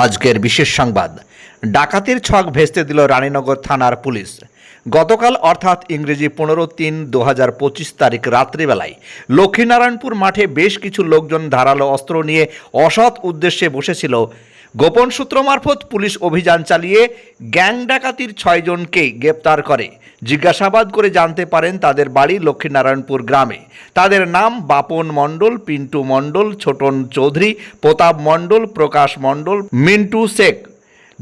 আজকের বিশেষ সংবাদ। ডাকাতির ছক ভেস্তে দিল রানীনগর থানার পুলিশ। গতকাল অর্থাৎ ইংরেজি পনেরো তিন দু হাজার পঁচিশ তারিখ রাত্রিবেলায় লক্ষ্মীনারায়ণপুর মাঠে বেশ কিছু লোকজন ধারালো অস্ত্র নিয়ে অসৎ উদ্দেশ্যে বসেছিল। গোপন সূত্র মারফত পুলিশ অভিযান চালিয়ে গ্যাং ডাকাতির ছয়জনকে গ্রেপ্তার করে। জিজ্ঞাসাবাদ করে জানতে পারেন তাদের বাড়ি লক্ষ্মীনারায়ণপুর গ্রামে। তাদের নাম বাপন মণ্ডল, পিন্টু মণ্ডল, ছোটন চৌধুরী, প্রতাপ মণ্ডল, প্রকাশ মণ্ডল, মিন্টু শেখ।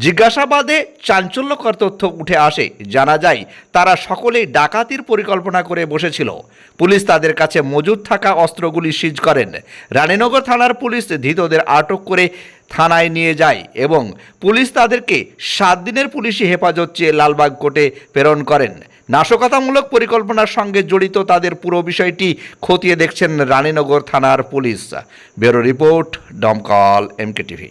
জিজ্ঞাসাবাদে চাঞ্চল্যকর তথ্য উঠে আসে। জানা যায়, তারা সকলেই ডাকাতির পরিকল্পনা করে বসেছিল। পুলিশ তাদের কাছে মজুদ থাকা অস্ত্রগুলি সিজ করেন। রানীনগর থানার পুলিশ ধৃতদের আটক করে থানায় নিয়ে যায় এবং পুলিশ তাদেরকে সাত দিনের পুলিশি হেফাজত চেয়ে লালবাগ কোর্টে প্রেরণ করেন। নাশকতামূলক পরিকল্পনার সঙ্গে জড়িত তাদের পুরো বিষয়টি খতিয়ে দেখছেন রানীনগর থানার police. Bureau report Domkal MK TV